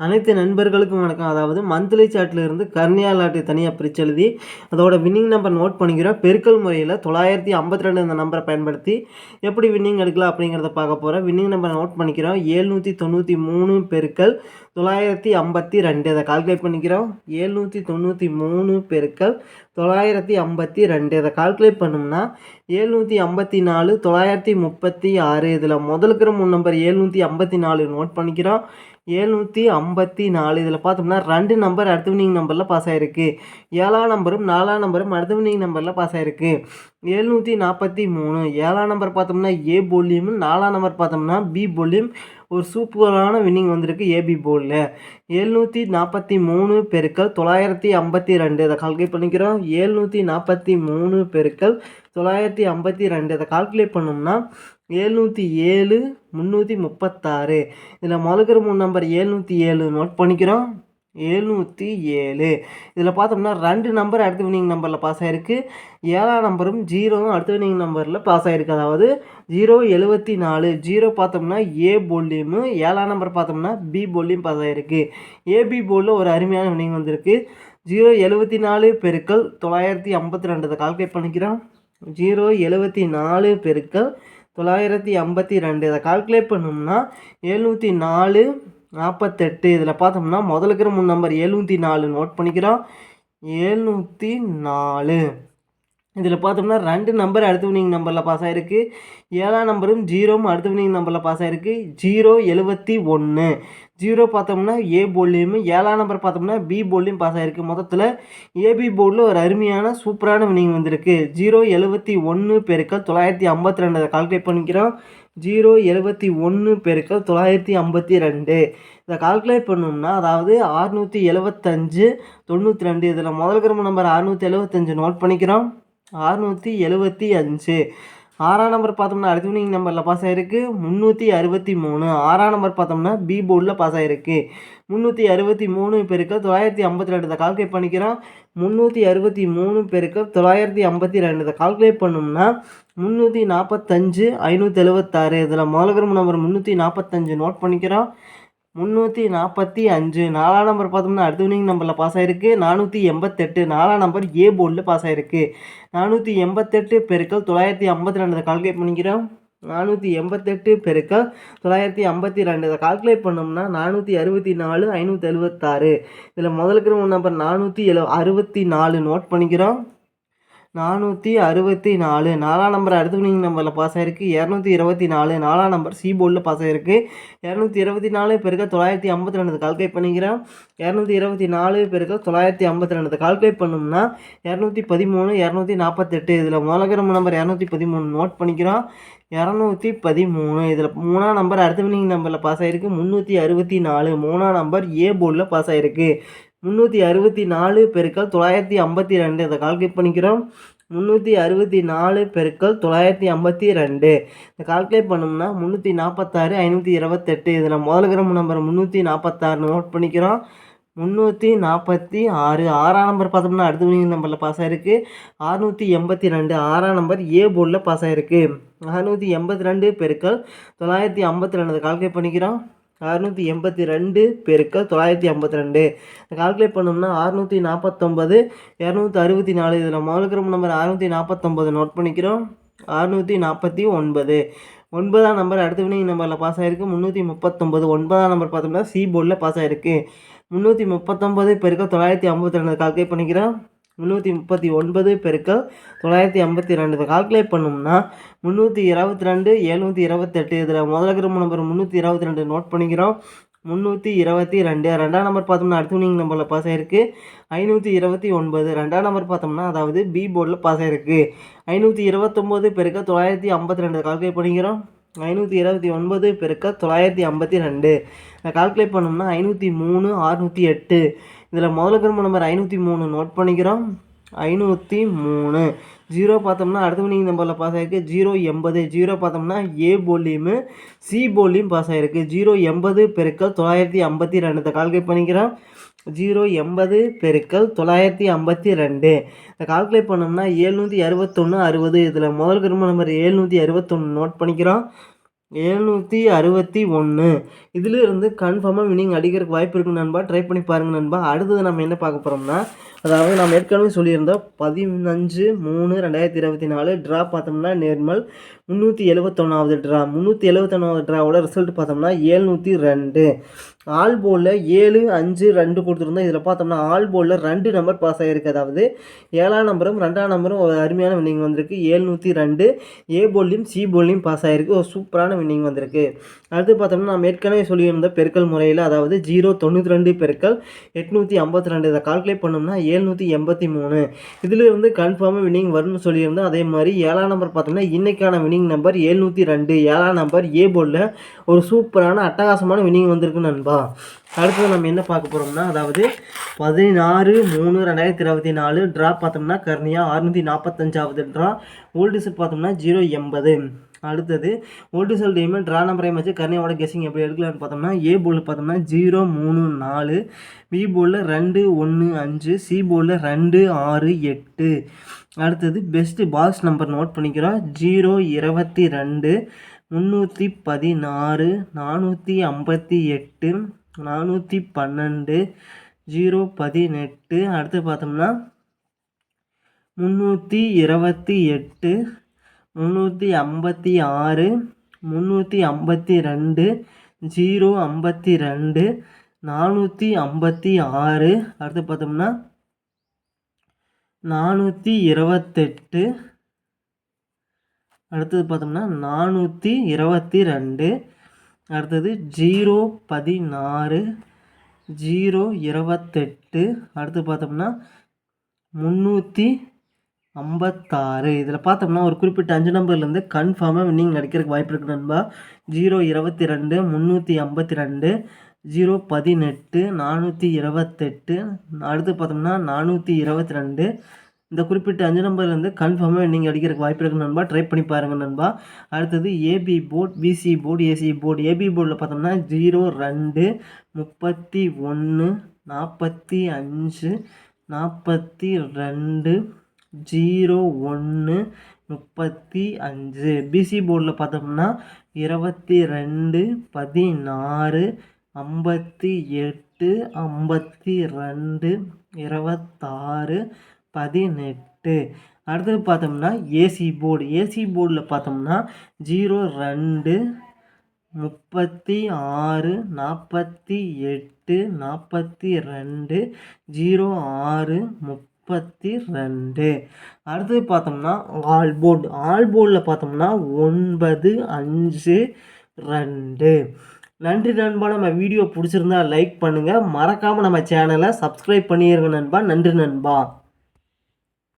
அனைத்து நண்பர்களுக்கும் வணக்கம். அதாவது மந்த்லி சாட்டிலிருந்து இருந்து கர்னியா லாட்டை தனியாக பிரித்து எழுதி அதோட வின்னிங் நம்பர் நோட் பண்ணிக்கிறோம். பெருக்கல் முறையில் தொள்ளாயிரத்தி ஐம்பத்தி ரெண்டு இந்த நம்பரை பயன்படுத்தி எப்படி வின்னிங் எடுக்கலாம் அப்படிங்கிறத பார்க்க போகிறோம் வின்னிங் நம்பர் நோட் பண்ணிக்கிறோம். ஏழ்நூற்றி தொண்ணூற்றி மூணு பெருக்கல் தொள்ளாயிரத்தி ஐம்பத்தி ரெண்டு. இதை கால்குலேட் பண்ணிக்கிறோம். ஏழ்நூற்றி தொண்ணூற்றி மூணு பெருக்கல் தொள்ளாயிரத்தி ஐம்பத்தி ரெண்டு. இதை கால்குலேட் பண்ணோம்னா ஏழ்நூற்றி ஐம்பத்தி நாலு தொள்ளாயிரத்தி முப்பத்தி ஆறு. இதில் முதலுக்கிற மூணு நம்பர் ஏழ்நூற்றி ஐம்பத்தி நாலு நோட் பண்ணிக்கிறோம். ஏழ்நூற்றி ஐம்பத்தி நாலு. இதில் பார்த்தோம்னா ரெண்டு நம்பர் அடுத்த வினிங் நம்பரில் பாஸ் ஆகிருக்கு ஏழாம் நம்பரும் நாலாம் நம்பரும் அடுத்த வினிங் நம்பரில் பாஸ் ஆகிருக்கு எழுநூற்றி நாற்பத்தி மூணு. ஏழாம் நம்பர் பார்த்தோம்னா ஏ போலியும் நாலாம் நம்பர் பார்த்தோம்னா பி போலியும் ஒரு சூப்பரான வின்னிங் வந்திருக்கு ஏபி போலில் எழுநூற்றி நாற்பத்தி மூணு பெருக்கள் தொள்ளாயிரத்தி ஐம்பத்தி ரெண்டு. இதை கால்குலேட் பண்ணிக்கிறோம். ஏழ்நூற்றி நாற்பத்தி மூணு பெருக்கள் தொள்ளாயிரத்தி ஐம்பத்தி ரெண்டு. இதை கால்குலேட் பண்ணோம்னா ஏழ்நூற்றி ஏழு முந்நூற்றி முப்பத்தாறு. இதில் முதலுக்கிற மூணு நம்பர் ஏழ்நூற்றி ஏழு நோட் பண்ணிக்கிறோம். ஏழ்நூற்றி ஏழு. இதில் பார்த்தோம்னா ரெண்டு நம்பர் அடுத்த வினிங் நம்பரில் பாஸ் ஆகிருக்கு ஏழாம் நம்பரும் ஜீரோவும் அடுத்த வினிங் நம்பரில் பாஸ் ஆகிருக்கு அதாவது ஜீரோ எழுபத்தி நாலு. ஜீரோ பார்த்தோம்னா ஏ போல்லையும் ஏழாம் நம்பர் பார்த்தோம்னா பி போல்லையும் பாஸ் ஆகிருக்கு ஏபி போலில் ஒரு அருமையான வினிங் வந்திருக்கு. ஜீரோ எழுபத்தி நாலு பெருக்கள் தொள்ளாயிரத்தி ஐம்பத்தி ரெண்டு. கால்குலேட் பண்ணிக்கிறோம். ஜீரோ எழுபத்தி நாலு பெருக்கள் தொள்ளாயிரத்தி ஐம்பத்தி ரெண்டு. இதை கால்குலேட் பண்ணோம்னா எழுநூற்றி நாலு நாற்பத்தெட்டு. இதில் பார்த்தோம்னா முதல்ல இருக்கிற மூணு நம்பர் எழுநூற்றி நாலு நோட் பண்ணிக்கிறோம். எழுநூற்றி நாலு. இதில் பார்த்தோம்னா ரெண்டு நம்பர் அடுத்த வினிங் நம்பரில் பாஸ் ஆகிருக்கு ஏழாம் நம்பரும் ஜீரோவும் அடுத்த வினிங் நம்பரில் பாஸ் ஆகிருக்கு ஜீரோ எழுபத்தி ஒன்று ஜீரோ பார்த்தோம்னா ஏ போர்ட்லேயும் ஏழாம் நம்பர் பார்த்தோம்னா பி போர்ட்லேயும் பாஸ் ஆகிருக்கு மொத்தத்தில் ஏபி போர்டில் ஒரு அருமையான சூப்பரான வினிங் வந்திருக்கு. ஜீரோ எழுபத்தி ஒன்று பெருக்கள் தொள்ளாயிரத்தி ஐம்பத்தி ரெண்டு அதை கால்குலேட் பண்ணிக்கிறோம். ஜீரோ எழுபத்தி ஒன்று பெருக்கள் தொள்ளாயிரத்தி ஐம்பத்தி ரெண்டு. இதை கால்குலேட் பண்ணோம்னா அதாவது அறுநூற்றி எழுபத்தஞ்சு தொண்ணூற்றி ரெண்டு. இதில் முதல் கிரம நம்பர் அறுநூற்றி எழுபத்தஞ்சு நோட் பண்ணிக்கிறோம். அறுநூற்றி எழுபத்தி அஞ்சு. ஆறாம் நம்பர் பார்த்தோம்னா அடுத்து நீங்கள் நம்பரில் பாஸ் ஆகிருக்கு முந்நூற்றி அறுபத்தி மூணு. ஆறாம் நம்பர் பார்த்தோம்னா பி போர்டில் பாஸ் ஆகிருக்கு முந்நூற்றி அறுபத்தி மூணு பேருக்கு தொள்ளாயிரத்தி ஐம்பத்தி ரெண்டு கால்குலேட் பண்ணிக்கிறோம். முந்நூற்றி அறுபத்தி மூணு பேருக்கு தொள்ளாயிரத்தி ஐம்பத்தி ரெண்டு கால்குலேட் பண்ணோம்னா முந்நூற்றி நாற்பத்தஞ்சு ஐநூற்றி எழுபத்தாறு இதில் முதல்கிரம நம்பர் முந்நூற்றி நாற்பத்தஞ்சு நோட் பண்ணிக்கிறோம். முந்நூற்றி நாற்பத்தி அஞ்சு. நாலாம் நம்பர் பார்த்தோம்னா அடுத்த வினிங் நம்பரில் பாஸ் ஆகிருக்கு நானூற்றி எண்பத்தெட்டு. நாலாம் நம்பர் ஏ போர்டில் பாஸ் ஆகிருக்கு நானூற்றி எண்பத்தெட்டு பெருக்கள் தொள்ளாயிரத்தி ஐம்பத்தி ரெண்டு. கால்குலேட் பண்ணிக்கிறோம். நானூற்றி எண்பத்தெட்டு பெருக்கள் தொள்ளாயிரத்தி ஐம்பத்தி ரெண்டு. இதை கால்குலேட் பண்ணோம்னா நானூற்றி அறுபத்தி நாலு ஐநூற்றி எழுபத்தாறு இதில் முதலுக்கு நம்பர் நானூற்றி எழு அறுபத்தி நாலு. நோட் பண்ணிக்கிறோம். நானூற்றி அறுபத்தி நாலு. நாலாம் நம்பர் அடுத்த வினிங் நம்பரில் பாஸ் ஆகிருக்கு இரநூத்தி இருபத்தி நாலு. நாலாம் நம்பர் சி போர்டில் பாஸ் ஆகிருக்கு இரநூத்தி இருபத்தி நாலு பெருக்க தொள்ளாயிரத்தி ஐம்பத்தி ரெண்டு கால்குலேட் பண்ணிக்கிறேன். இரநூத்தி இருபத்தி நாலு பெருக்க தொள்ளாயிரத்தி ஐம்பத்தி ரெண்டு கால்குலேட் பண்ணோம்னா இரநூத்தி பதிமூணு இரநூத்தி நாற்பத்தெட்டு. இதில் முதலகிரம் நம்பர் இரநூத்தி பதிமூணு நோட் பண்ணிக்கிறோம் இரநூத்தி பதிமூணு. இதில் மூணாம் நம்பர் அடுத்த வினிங் நம்பரில் பாஸ் ஆகிருக்கு முந்நூற்றி அறுபத்தி நாலு. மூணாம் நம்பர் ஏ போர்டில் பாஸ் ஆகிருக்கு முந்நூற்றி அறுபத்தி நாலு பெருக்கள் தொள்ளாயிரத்தி ஐம்பத்தி ரெண்டு இதை கால்குலேட் பண்ணிக்கிறோம். முந்நூற்றி அறுபத்தி நாலு பெருக்கள் தொள்ளாயிரத்தி ஐம்பத்தி ரெண்டு இதை கால்குலேட் பண்ணோம்னா முந்நூற்றி நாற்பத்தாறு ஐநூற்றி இருபத்தெட்டு. இதில் முதல் முதல்கிரம் நம்பர் முந்நூற்றி நாற்பத்தாறு நோட் பண்ணிக்கிறோம். முந்நூற்றி நாற்பத்தி ஆறு. ஆறாம் நம்பர் பார்த்தோம்னா அடுத்த வினிங் நம்பரில் பாஸ் ஆகிருக்கு அறுநூற்றி எண்பத்தி ரெண்டு ஆறாம் நம்பர் ஏ போர்டில் பாஸ் ஆகிருக்கு அறுநூற்றி எண்பத்தி ரெண்டு பெருக்கள் தொள்ளாயிரத்தி ஐம்பத்தி ரெண்டு கால்குலேட் பண்ணிக்கிறோம். அறுநூற்றி எண்பத்தி ரெண்டு பெருக்க தொள்ளாயிரத்தி ஐம்பத்தி ரெண்டு. கால்குலேட் பண்ணோம்னா அறுநூற்றி நாற்பத்தொம்பது இரநூத்தி அறுபத்தி நாலு. இதில் முதல்கிரம் நம்பர் அறுநூற்றி நாற்பத்தொம்பது நோட் பண்ணிக்கிறோம். அறுநூற்றி நாற்பத்தி ஒன்பது. ஒன்பதாம் நம்பர் அடுத்த வினிங் நம்பரில் பாஸ் ஆகிருக்கு முந்நூற்றி முப்பத்தொம்பது ஒன்பதாம் நம்பர் பார்த்தோம்னா சி போர்டில் பாஸ் ஆகிருக்கு முந்நூற்றி முப்பத்தொம்பது பெருக்க தொள்ளாயிரத்தி ஐம்பத்தி ரெண்டு. கால்குலேட் பண்ணிக்கிறோம். முந்நூற்றி முப்பத்தி ஒன்பது பெருக்கள் தொள்ளாயிரத்தி ஐம்பத்தி ரெண்டு இதை கால்குலேட் பண்ணோம்னா முந்நூற்றி இருபத்தி ரெண்டு எழுநூற்றி இருபத்தெட்டு. இதில் முதல் கிரம நம்பர் முந்நூற்றி இருபத்தி ரெண்டு நோட் பண்ணிக்கிறோம். முந்நூற்றி இருபத்தி ரெண்டு ரெண்டாம் நம்பர் பார்த்தோம்னா அடுத்த வினிங் நம்பரில் பாஸ் ஆகிருக்கு ஐநூற்றி இருபத்தி ஒன்பது. ரெண்டாம் நம்பர் பார்த்தோம்னா அதாவது பி போர்டில் பாஸ் ஆகிருக்கு ஐநூற்றி இருபத்தொம்போது பெருக்க தொள்ளாயிரத்தி ஐம்பத்தி ரெண்டு. கால்குலேட் பண்ணிக்கிறோம். ஐநூற்றி இருபத்தி ஒன்பது பெருக்க தொள்ளாயிரத்தி ஐம்பத்தி ரெண்டு. கால்குலேட் பண்ணோம்னா ஐநூற்றி மூணு அறுநூற்றி எட்டு. இதில் முதல்ல கிரம நம்பர் ஐநூற்றி மூணு நோட் பண்ணிக்கிறோம். ஐநூற்றி மூணு. ஜீரோ பார்த்தோம்னா அடுத்த வினிங் நம்பரில் பாஸ் ஆகிருக்கு ஜீரோ எண்பது. ஜீரோ பார்த்தோம்னா ஏ போலியும் சி போலியும் பாஸ் ஆகிருக்கு ஜீரோ எண்பது பெருக்கள் தொள்ளாயிரத்தி ஐம்பத்தி ரெண்டு கால்குலேட் பண்ணிக்கிறோம். ஜீரோ எண்பது பெருக்கள் தொள்ளாயிரத்தி ஐம்பத்தி ரெண்டு. இதை கால்குலேட் பண்ணோம்னா ஏழ்நூற்றி அறுபத்தொன்று அறுபது. இதில் முதல் கிரும நம்பர் ஏழ்நூற்றி அறுபத்தொன்று நோட் பண்ணிக்கிறோம். எழுநூற்றி அறுபத்தி ஒன்று இதிலிருந்து கன்ஃபார்மாக வினிங் அடிக்கிறதுக்கு வாய்ப்பு இருக்குது நண்பா. ட்ரை பண்ணி பாருங்கள் நண்பா. அடுத்தது நம்ம என்ன பார்க்க போகிறோம்னா அதாவது நம்ம ஏற்கனவே சொல்லியிருந்தோம் பதினஞ்சு மூணு ரெண்டாயிரத்தி இருபத்தி நாலு ட்ரா பார்த்தோம்னா நேர்மல் முந்நூற்றி எழுபத்தொன்னாவது ட்ரா முந்நூற்றி எழுபத்தொன்னாவது ட்ராவோட ரிசல்ட் பார்த்தோம்னா ஏழ்நூற்றி ரெண்டு. ஆல் போலில் ஏழு அஞ்சு ரெண்டு கொடுத்துருந்தோம் இதில் பார்த்தோம்னா ஆல் போலில் ரெண்டு நம்பர் பாஸ் ஆகிருக்கு அதாவது ஏழாம் நம்பரும் ரெண்டாம் நம்பரும் ஒரு அருமையான வினிங் வந்திருக்கு. ஏழ்நூற்றி ரெண்டு. ஏ போல்லையும் சி போல்லையும் பாஸ் ஆகிருக்கு ஒரு சூப்பரான வின்னிங் வந்திருக்கு. அடுத்து பார்த்தோம்னா நம்ம ஏற்கனவே சொல்லியிருந்த பெருக்கல் முறையில் அதாவது ஜீரோ தொண்ணூற்றி ரெண்டு பெருக்கல் எட்நூற்றி ஐம்பத்தி ரெண்டு இதை கால்குலேட் பண்ணோம்னா ஏழ்நூற்றி எண்பத்தி மூணு இதிலிருந்து கன்ஃபார்மாக வின்னிங் வரும்னு சொல்லியிருந்தோம் அதே மாதிரி ஏழாம் நம்பர் பார்த்தோம்னா இன்றைக்கான வின்னிங் நம்பர் ஏழ்நூற்றி ரெண்டு. ஏழாம் நம்பர் ஏ போர்டில் ஒரு சூப்பரான அட்டகாசமான வின்னிங் வந்திருக்கு நண்பா. அடுத்தது நம்ம என்ன பார்க்க போகிறோம்னா அதாவது பதினாறு மூணு ரெண்டாயிரத்தி இருபத்தி நாலு ட்ரா பார்த்தோம்னா கர்னியா அறுநூற்றி நாற்பத்தஞ்சாவது ட்ரா ஓல்டு செட் பார்த்தோம்னா ஜீரோ எண்பது. அடுத்தது ஓல்டு செல் டீமே ட்ரா நம்பர் வச்சு கர்னியாவோட கெஸிங் எப்படி எடுக்கலாம்னு பார்த்தோம்னா ஏ போலில் பார்த்தோம்னா ஜீரோ மூணு நாலு பி போலில் ரெண்டு ஒன்று அஞ்சு சி போலில் ரெண்டு ஆறு எட்டு. அடுத்தது பெஸ்ட்டு பாக்ஸ் நம்பர் நோட் பண்ணிக்கிறோம். ஜீரோ இருபத்தி ரெண்டு முந்நூற்றி பதினாறு நானூற்றி ஐம்பத்தி எட்டு நானூற்றி பன்னெண்டு ஜீரோ பதினெட்டு. அடுத்து பார்த்தோம்னா முந்நூற்றி இருபத்தி எட்டு முந்நூற்றி ஐம்பத்தி ஆறு முந்நூற்றி ஐம்பத்தி ரெண்டு ஜீரோ ஐம்பத்தி ரெண்டு நானூற்றி ஐம்பத்தி ஆறு. அடுத்து பார்த்தோம்னா நானூற்றி இருபத்தெட்டு. அடுத்தது பார்த்தோம்னா நானூற்றி இருபத்தி ரெண்டு. அடுத்தது ஜீரோ பதினாறு ஜீரோ இருபத்தெட்டு. அடுத்து பார்த்தோம்னா முந்நூற்றி ஐம்பத்தாறு. இதில் பார்த்தோம்னா ஒரு குறிப்பிட்ட அஞ்சு நம்பர்லேருந்து கன்ஃபார்மாக வின்னிங் அடிக்கிறதுக்கு வாய்ப்பு இருக்குது நண்பா. ஜீரோ இருபத்தி ரெண்டு முந்நூற்றி ஐம்பத்தி ரெண்டு ஜீரோ பதினெட்டு நானூற்றி இருபத்தெட்டு. அடுத்து பார்த்தோம்னா நானூற்றி இருபத்தி ரெண்டு இந்த குறிப்பிட்ட அஞ்சு நம்பர்லேருந்து கன்ஃபார்மாக நீங்கள் அடிக்கிறதுக்கு வாய்ப்பு இருக்குது நண்பா. ட்ரை பண்ணி பாருங்கள் நண்பா. அடுத்தது AB board BC board AC board AB போர்டில் பார்த்தோம்னா ஜீரோ ரெண்டு முப்பத்தி ஒன்று நாற்பத்தி அஞ்சு நாற்பத்தி ரெண்டு ஜீரோ ஒன்று முப்பத்தி அஞ்சு. பிசி போர்டில் பார்த்தோம்னா இருபத்தி ரெண்டு பதினாறு ஐம்பத்தி எட்டு ஐம்பத்தி ரெண்டு இருபத்தாறு பதினெட்டு. அடுத்தது பார்த்தோம்னா ஏசி போர்டு ஏசி போர்டில் பார்த்தோம்னா ஜீரோ ரெண்டு முப்பத்தி ஆறு நாற்பத்தி எட்டு நாற்பத்தி ரெண்டு ஜீரோ ஆறு முப்பத்தி ரெண்டு அடுத்தது பார்த்தோம்னா ஆல்போர்டு. ஆல்போர்டில் பார்த்தோம்னா ஒன்பது அஞ்சு ரெண்டு. நன்றி நண்பா. நம்ம வீடியோ பிடிச்சிருந்தா லைக் பண்ணுங்கள் மறக்காமல் நம்ம சேனலை சப்ஸ்கிரைப் பண்ணிடுங்க நண்பா. நன்றி நண்பா.